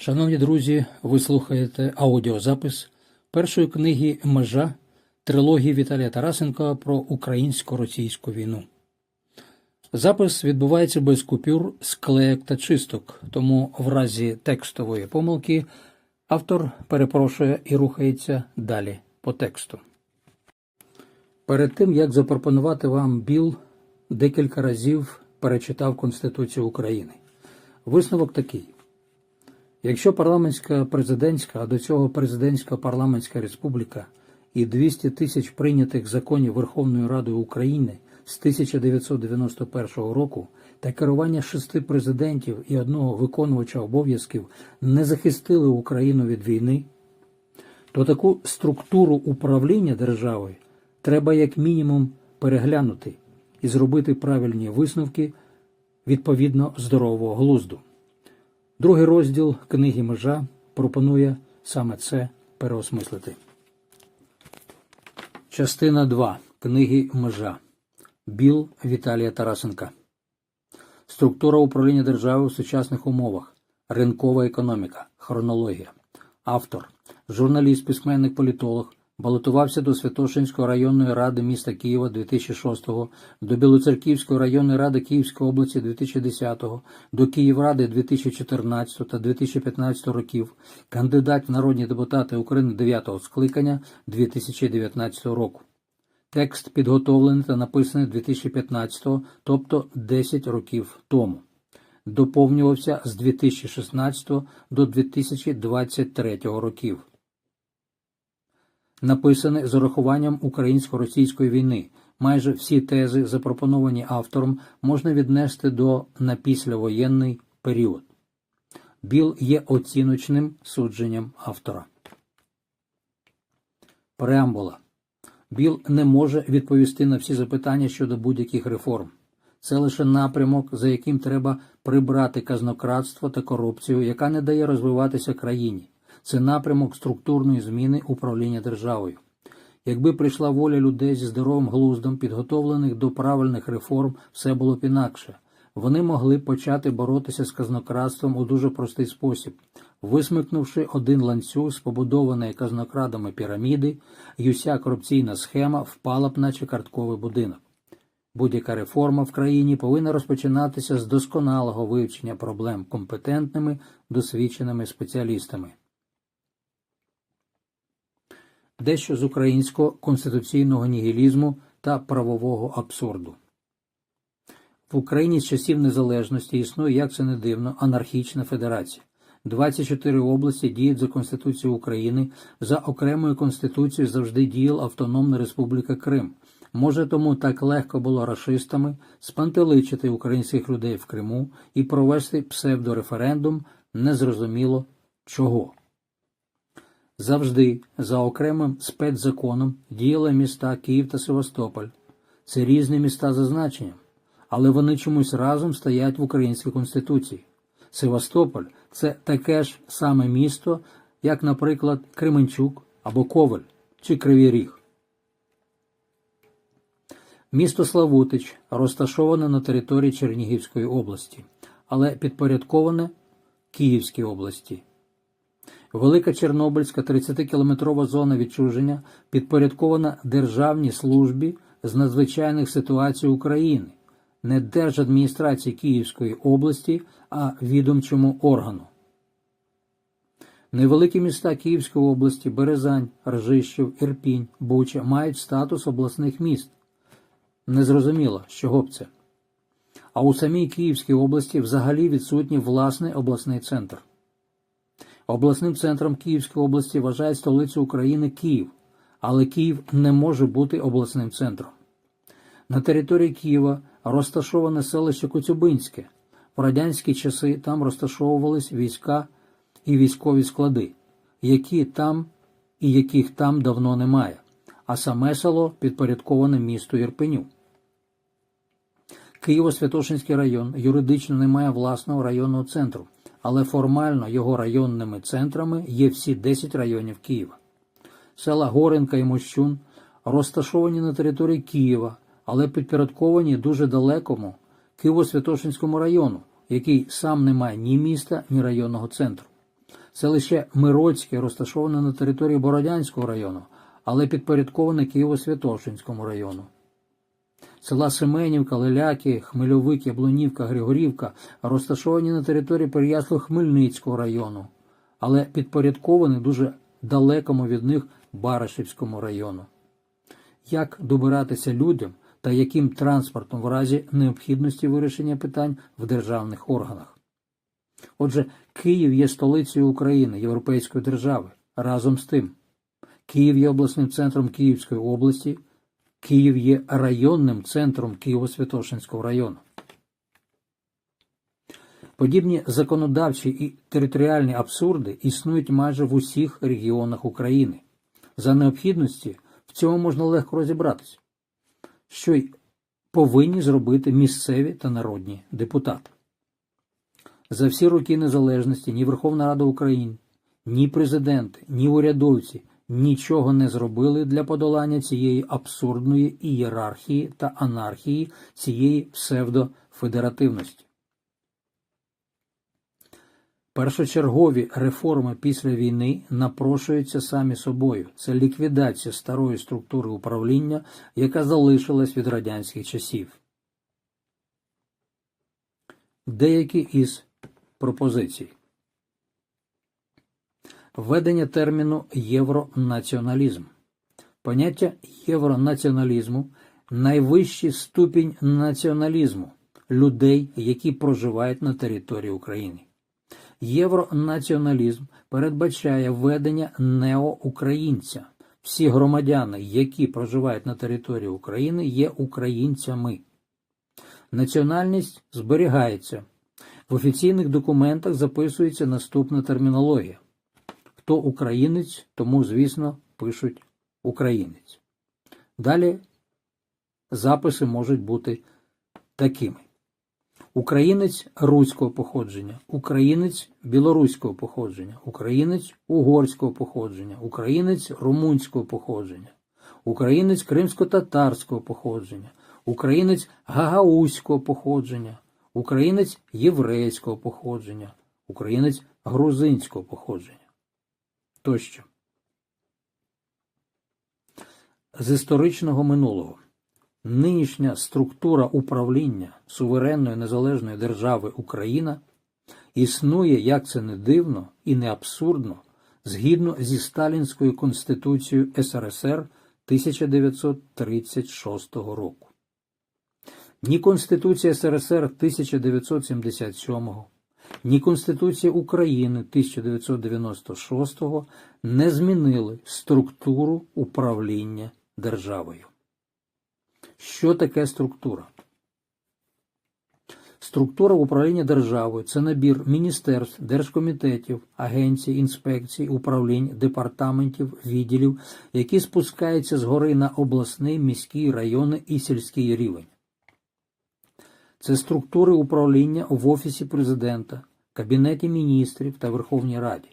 Шановні друзі, ви слухаєте аудіозапис першої книги Межа трилогії Віталія Тарасенка про українсько-російську війну. Запис відбувається без купюр, склеєк та чисток, тому в разі текстової помилки автор перепрошує і рухається далі по тексту. Перед тим як запропонувати вам Біл, декілька разів перечитав Конституцію України. Висновок такий. Якщо парламентська президентська, а до цього президентська парламентська республіка і 200 тисяч прийнятих законів Верховною Радою України з 1991 року та керування шести президентів і одного виконувача обов'язків не захистили Україну від війни, то таку структуру управління державою треба як мінімум переглянути і зробити правильні висновки відповідно здорового глузду. Другий розділ книги Межа пропонує саме це переосмислити. Частина 2 книги Межа Біл Віталія Тарасенка. Структура управління держави в сучасних умовах. Ринкова економіка. Хронологія. Автор. Журналіст, письменник, політолог. Балотувався до Святошинської районної ради міста Києва 2006-го, до Білоцерківської районної ради Київської області 2010-го, до Київради 2014 та 2015 років, кандидат в народні депутати України 9-го скликання 2019 року. Текст підготовлений та написаний 2015-го, тобто 10 років тому. Доповнювався з 2016 до 2023 років написане з урахуванням українсько-російської війни. Майже всі тези, запропоновані автором, можна віднести до напіслявоєнний період. Біл є оціночним судженням автора. Преамбула. Біл не може відповісти на всі запитання щодо будь-яких реформ. Це лише напрямок, за яким треба прибрати казнократство та корупцію, яка не дає розвиватися країні це напрямок структурної зміни управління державою. Якби прийшла воля людей зі здоровим глуздом, підготовлених до правильних реформ, все було б інакше. Вони могли почати боротися з казнократством у дуже простий спосіб, висмикнувши один ланцюг з побудованої казнокрадами піраміди, і уся корупційна схема впала б, наче картковий будинок. Будь-яка реформа в країні повинна розпочинатися з досконалого вивчення проблем компетентними, досвідченими спеціалістами дещо з українського конституційного нігілізму та правового абсурду. В Україні з часів незалежності існує, як це не дивно, анархічна федерація. 24 області діють за Конституцією України, за окремою конституцією завжди діяла Автономна Республіка Крим. Може, тому так легко було рашистами спантеличити українських людей в Криму і провести псевдореферендум незрозуміло чого. Завжди за окремим спецзаконом діяли міста Київ та Севастополь. Це різні міста за значенням, але вони чомусь разом стоять в українській конституції. Севастополь це таке ж саме місто, як, наприклад, Кременчук або Коваль чи Кривий Ріг. Місто Славутич розташоване на території Чернігівської області, але підпорядковане Київській області. Велика Чорнобильська 30-кілометрова зона відчуження підпорядкована Державній службі з надзвичайних ситуацій України, не Держадміністрації Київської області, а відомчому органу. Невеликі міста Київської області Березань, Ржищів, Ірпінь, Буча мають статус обласних міст. Незрозуміло, з чого б це. А у самій Київській області взагалі відсутній власний обласний центр. Обласним центром Київської області вважають столицю України Київ, але Київ не може бути обласним центром. На території Києва розташоване селище Коцюбинське. В радянські часи там розташовувались війська і військові склади, які там і яких там давно немає, а саме село підпорядковане місту Ірпеню. Києво-Святошинський район юридично не має власного районного центру але формально його районними центрами є всі 10 районів Києва. Села Горенка і Мощун розташовані на території Києва, але підпорядковані дуже далекому Києво-Святошинському району, який сам не має ні міста, ні районного центру. Селище Мироцьке розташоване на території Бородянського району, але підпорядковане Києво-Святошинському району. Села Семенівка, Леляки, Хмельовик, Яблунівка, Григорівка розташовані на території Переяслав-Хмельницького району, але підпорядковані дуже далекому від них Баришівському району. Як добиратися людям та яким транспортом в разі необхідності вирішення питань в державних органах? Отже, Київ є столицею України, Європейської держави. Разом з тим, Київ є обласним центром Київської області, Київ є районним центром Києво-Святошинського району. Подібні законодавчі і територіальні абсурди існують майже в усіх регіонах України. За необхідності в цьому можна легко розібратися, що й повинні зробити місцеві та народні депутати. За всі роки незалежності ні Верховна Рада України, ні президенти, ні урядовці нічого не зробили для подолання цієї абсурдної ієрархії та анархії цієї псевдофедеративності. Першочергові реформи після війни напрошуються самі собою. Це ліквідація старої структури управління, яка залишилась від радянських часів. Деякі із пропозицій. Введення терміну євронаціоналізм. Поняття євронаціоналізму найвищий ступінь націоналізму людей, які проживають на території України. Євронаціоналізм передбачає введення неоукраїнця. Всі громадяни, які проживають на території України, є українцями. Національність зберігається. В офіційних документах записується наступна термінологія. Хто українець, тому, звісно, пишуть українець. Далі записи можуть бути такими: Українець руського походження, українець білоруського походження, українець угорського походження, українець румунського походження, українець кримсько-татарського походження, українець гагаузького походження, українець єврейського походження, українець грузинського походження. Тощо. З історичного минулого нинішня структура управління суверенної незалежної держави Україна існує, як це не дивно і не абсурдно, згідно зі Сталінською Конституцією СРСР 1936 року. Ні Конституція СРСР 1977, ні Конституція України 1996-го не змінили структуру управління державою. Що таке структура? Структура управління державою це набір міністерств, держкомітетів, агенцій, інспекцій, управлінь, департаментів, відділів, які спускаються згори на обласний, міський, районний і сільський рівень. Це структури управління в Офісі президента, Кабінеті міністрів та Верховній Раді.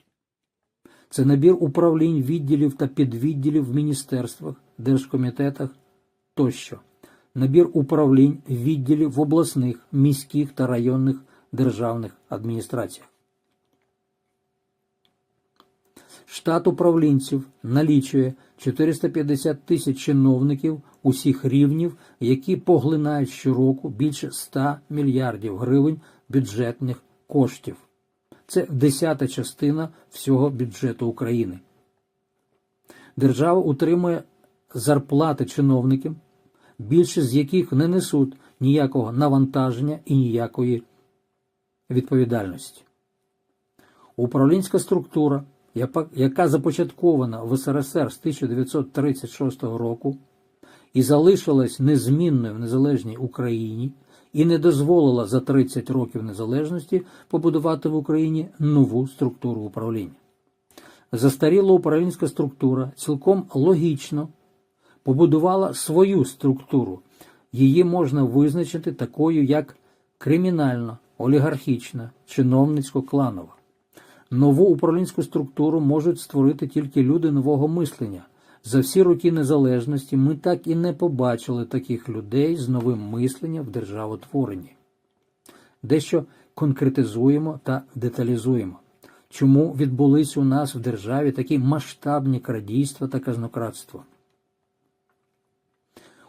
Це набір управлінь відділів та підвідділів в міністерствах, держкомітетах тощо. Набір управлінь відділів в обласних, міських та районних державних адміністраціях. Штат управлінців налічує 450 тисяч чиновників усіх рівнів, які поглинають щороку більше 100 мільярдів гривень бюджетних коштів. Це десята частина всього бюджету України. Держава утримує зарплати чиновників, більшість з яких не несуть ніякого навантаження і ніякої відповідальності. Управлінська структура, яка започаткована в СРСР з 1936 року і залишилась незмінною в незалежній Україні і не дозволила за 30 років незалежності побудувати в Україні нову структуру управління. Застаріла управлінська структура цілком логічно побудувала свою структуру. Її можна визначити такою, як кримінальна, олігархічна, чиновницько-кланова. Нову управлінську структуру можуть створити тільки люди нового мислення. За всі роки незалежності ми так і не побачили таких людей з новим мисленням в державотворенні. Дещо конкретизуємо та деталізуємо. чому відбулись у нас в державі такі масштабні крадійства та казнократства.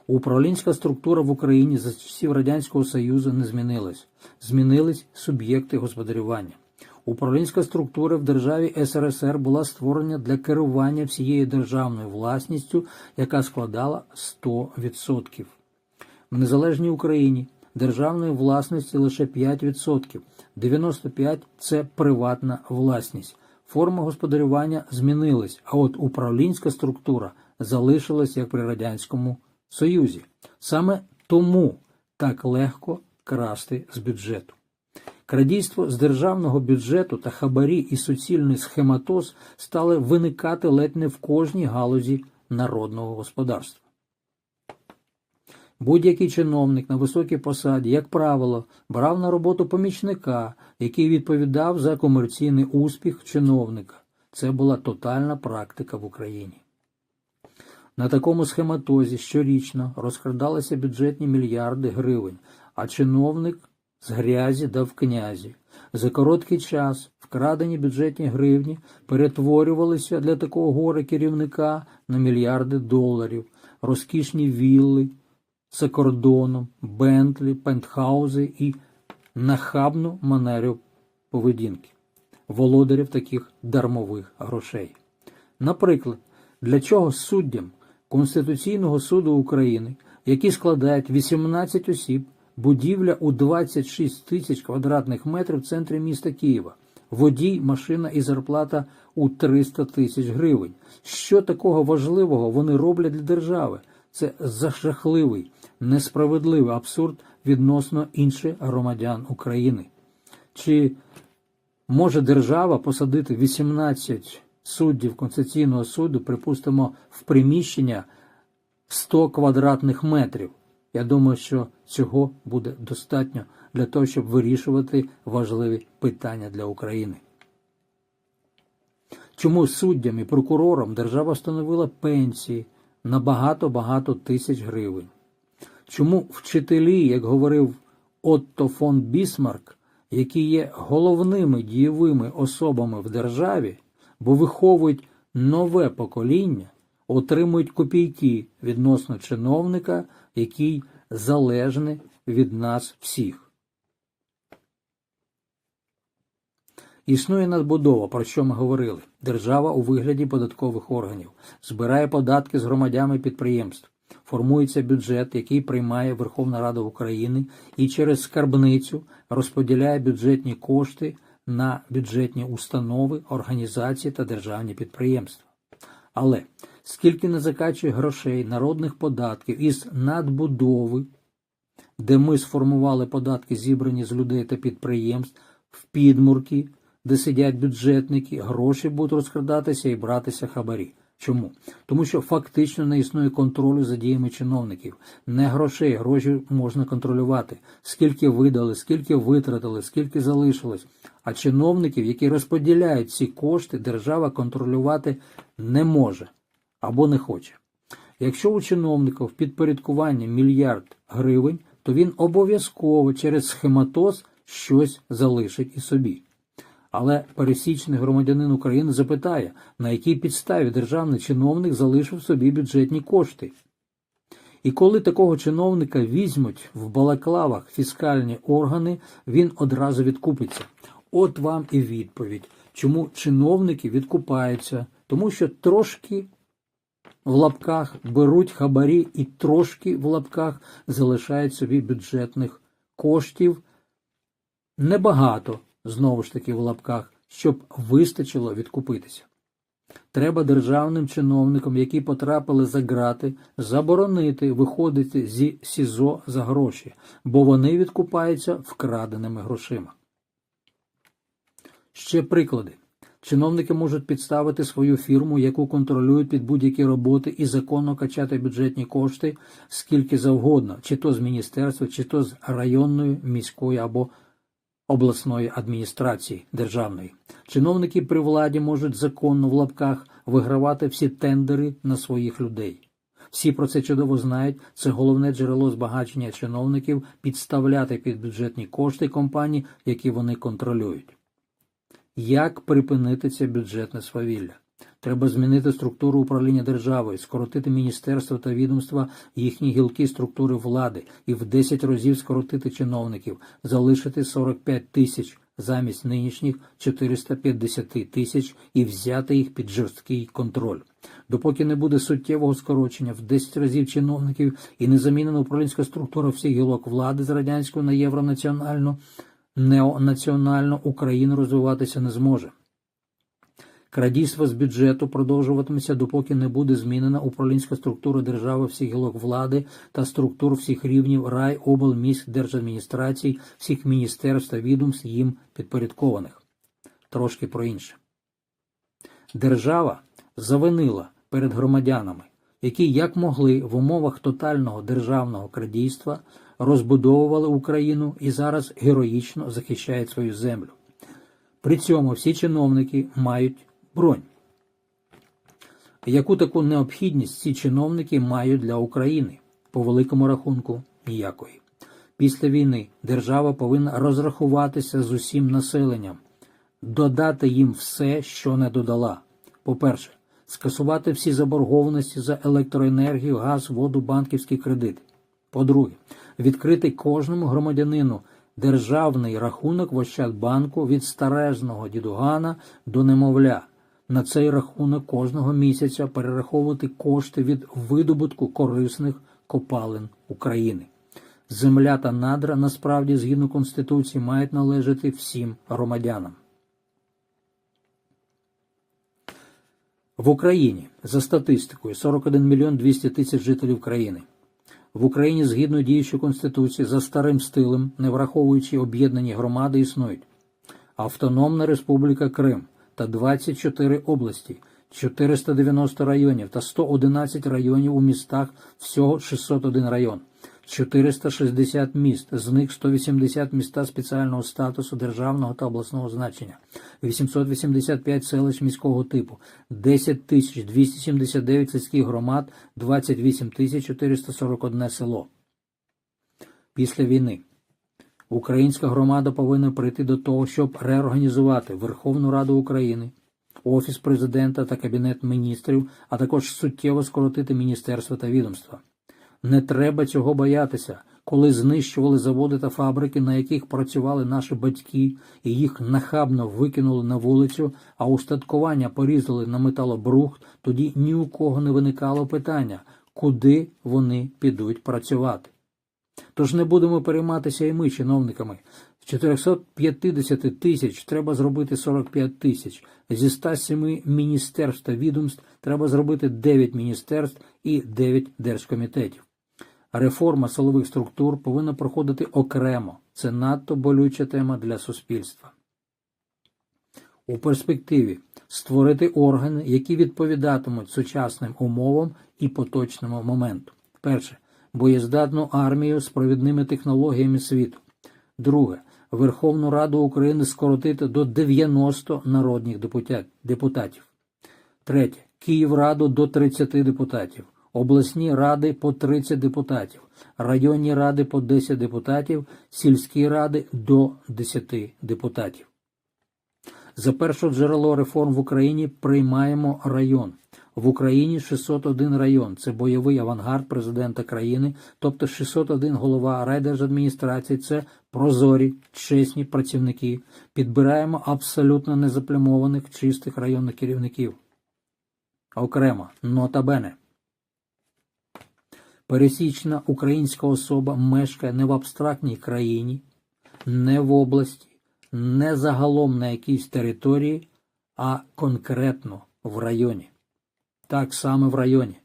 Управлінська структура в Україні за часів Радянського Союзу не змінилась. Змінились суб'єкти господарювання. Управлінська структура в державі СРСР була створена для керування всією державною власністю, яка складала 100%. В незалежній Україні державної власності лише 5%, 95% – це приватна власність. Форма господарювання змінилась, а от управлінська структура залишилась як при Радянському Союзі. Саме тому так легко красти з бюджету. Крадійство з державного бюджету та хабарі і суцільний схематоз стали виникати ледь не в кожній галузі народного господарства. Будь-який чиновник на високій посаді, як правило, брав на роботу помічника, який відповідав за комерційний успіх чиновника. Це була тотальна практика в Україні. На такому схематозі щорічно розкрадалися бюджетні мільярди гривень, а чиновник з грязі дав князі. За короткий час вкрадені бюджетні гривні перетворювалися для такого горе керівника на мільярди доларів, розкішні вілли за кордоном, бентлі, пентхаузи і нахабну манеру поведінки володарів таких дармових грошей. Наприклад, для чого суддям Конституційного суду України, які складають 18 осіб, будівля у 26 тисяч квадратних метрів в центрі міста Києва, водій, машина і зарплата у 300 тисяч гривень. Що такого важливого вони роблять для держави? Це зашахливий, несправедливий абсурд відносно інших громадян України. Чи може держава посадити 18 суддів Конституційного суду, припустимо, в приміщення 100 квадратних метрів? Я думаю, що цього буде достатньо для того, щоб вирішувати важливі питання для України. Чому суддям і прокурорам держава встановила пенсії на багато-багато тисяч гривень? Чому вчителі, як говорив Отто фон Бісмарк, які є головними дієвими особами в державі, бо виховують нове покоління, отримують копійки відносно чиновника, який залежний від нас всіх. Існує надбудова, про що ми говорили. Держава у вигляді податкових органів збирає податки з громадян і підприємств. Формується бюджет, який приймає Верховна Рада України і через скарбницю розподіляє бюджетні кошти на бюджетні установи, організації та державні підприємства. Але скільки не закачує грошей народних податків із надбудови, де ми сформували податки, зібрані з людей та підприємств, в підмурки, де сидять бюджетники, гроші будуть розкрадатися і братися хабарі. Чому? Тому що фактично не існує контролю за діями чиновників. Не грошей, гроші можна контролювати. Скільки видали, скільки витратили, скільки залишилось. А чиновників, які розподіляють ці кошти, держава контролювати не може або не хоче. Якщо у чиновника в підпорядкуванні мільярд гривень, то він обов'язково через схематоз щось залишить і собі. Але пересічний громадянин України запитає, на якій підставі державний чиновник залишив собі бюджетні кошти. І коли такого чиновника візьмуть в балаклавах фіскальні органи, він одразу відкупиться. От вам і відповідь, чому чиновники відкупаються, тому що трошки в лапках беруть хабарі і трошки в лапках залишають собі бюджетних коштів небагато знову ж таки в лапках, щоб вистачило відкупитися. Треба державним чиновникам, які потрапили за грати, заборонити виходити зі СІЗО за гроші, бо вони відкупаються вкраденими грошима. Ще приклади. Чиновники можуть підставити свою фірму, яку контролюють під будь-які роботи, і законно качати бюджетні кошти скільки завгодно, чи то з міністерства, чи то з районної, міської або обласної адміністрації державної. Чиновники при владі можуть законно в лапках вигравати всі тендери на своїх людей. Всі про це чудово знають. Це головне джерело збагачення чиновників підставляти під бюджетні кошти компаній, які вони контролюють. Як припинити це бюджетне свавілля? Треба змінити структуру управління державою, скоротити міністерства та відомства, їхні гілки структури влади і в 10 разів скоротити чиновників, залишити 45 тисяч замість нинішніх 450 тисяч і взяти їх під жорсткий контроль. Допоки не буде суттєвого скорочення в 10 разів чиновників і не замінена управлінська структура всіх гілок влади з радянської на євронаціональну, неонаціональну Україна розвиватися не зможе. Крадійство з бюджету продовжуватиметься, допоки не буде змінена управлінська структура держави всіх гілок влади та структур всіх рівнів рай, обл, міськ, держадміністрацій, всіх міністерств та відомств їм підпорядкованих. Трошки про інше. Держава завинила перед громадянами, які як могли в умовах тотального державного крадійства розбудовували Україну і зараз героїчно захищають свою землю. При цьому всі чиновники мають бронь. Яку таку необхідність ці чиновники мають для України? По великому рахунку ніякої. Після війни держава повинна розрахуватися з усім населенням, додати їм все, що не додала. По-перше, скасувати всі заборгованості за електроенергію, газ, воду, банківські кредити. По-друге, відкрити кожному громадянину державний рахунок в Ощадбанку від старезного дідугана до немовля. На цей рахунок кожного місяця перераховувати кошти від видобутку корисних копалин України. Земля та надра насправді, згідно Конституції, мають належати всім громадянам. В Україні за статистикою 41 мільйон 200 тисяч жителів країни. В Україні згідно діючої конституції за старим стилем, не враховуючи об'єднані громади, існують. Автономна Республіка Крим та 24 області, 490 районів та 111 районів у містах, всього 601 район, 460 міст, з них 180 міста спеціального статусу державного та обласного значення, 885 селищ міського типу, 10 тисяч 279 сільських громад, 28 тисяч 441 село. Після війни Українська громада повинна прийти до того, щоб реорганізувати Верховну Раду України, Офіс президента та Кабінет міністрів, а також суттєво скоротити міністерства та відомства. Не треба цього боятися, коли знищували заводи та фабрики, на яких працювали наші батьки, і їх нахабно викинули на вулицю, а устаткування порізали на металобрухт, тоді ні у кого не виникало питання, куди вони підуть працювати. Тож не будемо перейматися і ми, чиновниками. З 450 тисяч треба зробити 45 тисяч. Зі 107 міністерств та відомств треба зробити 9 міністерств і 9 держкомітетів. Реформа силових структур повинна проходити окремо. Це надто болюча тема для суспільства. У перспективі створити органи, які відповідатимуть сучасним умовам і поточному моменту. Перше боєздатну армію з провідними технологіями світу. Друге. Верховну Раду України скоротити до 90 народних депутатів. Третє. Київраду до 30 депутатів. Обласні ради по 30 депутатів, районні ради по 10 депутатів, сільські ради до 10 депутатів. За перше джерело реформ в Україні приймаємо район. В Україні 601 район. Це бойовий авангард президента країни, тобто 601 голова райдержадміністрації. Це прозорі, чесні працівники. Підбираємо абсолютно незаплямованих чистих районних керівників. Окремо, нота бене. Пересічна українська особа мешкає не в абстрактній країні, не в області, не загалом на якійсь території, а конкретно в районі. Так саме в районі.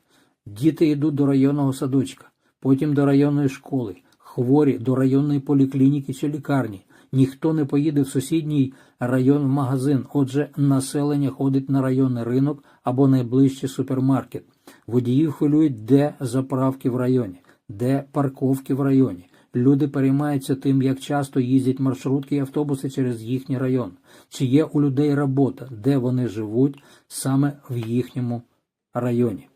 Діти йдуть до районного садочка, потім до районної школи, хворі до районної поліклініки чи лікарні. Ніхто не поїде в сусідній район в магазин, отже, населення ходить на районний ринок або найближчий супермаркет. Водіїв хвилюють, де заправки в районі, де парковки в районі. Люди переймаються тим, як часто їздять маршрутки і автобуси через їхній район, чи є у людей робота, де вони живуть саме в їхньому районі.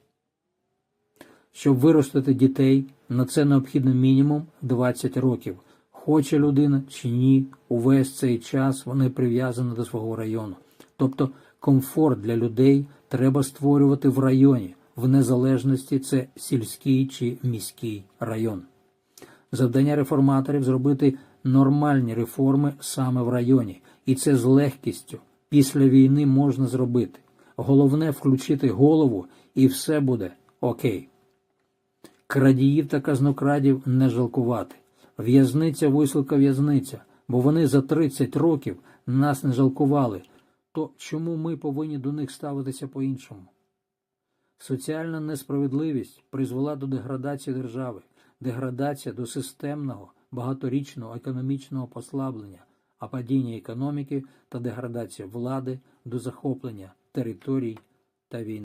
Щоб виростити дітей, на це необхідно мінімум 20 років. хоче людина чи ні, увесь цей час вони прив'язані до свого району. Тобто комфорт для людей треба створювати в районі, в незалежності це сільський чи міський район. Завдання реформаторів зробити нормальні реформи саме в районі, і це з легкістю після війни можна зробити. Головне включити голову, і все буде окей. Крадіїв та казнокрадів не жалкувати. В'язниця висилка в'язниця, бо вони за 30 років нас не жалкували. То чому ми повинні до них ставитися по-іншому? Соціальна несправедливість призвела до деградації держави, деградація до системного багаторічного економічного послаблення, а падіння економіки та деградація влади до захоплення територій та війни.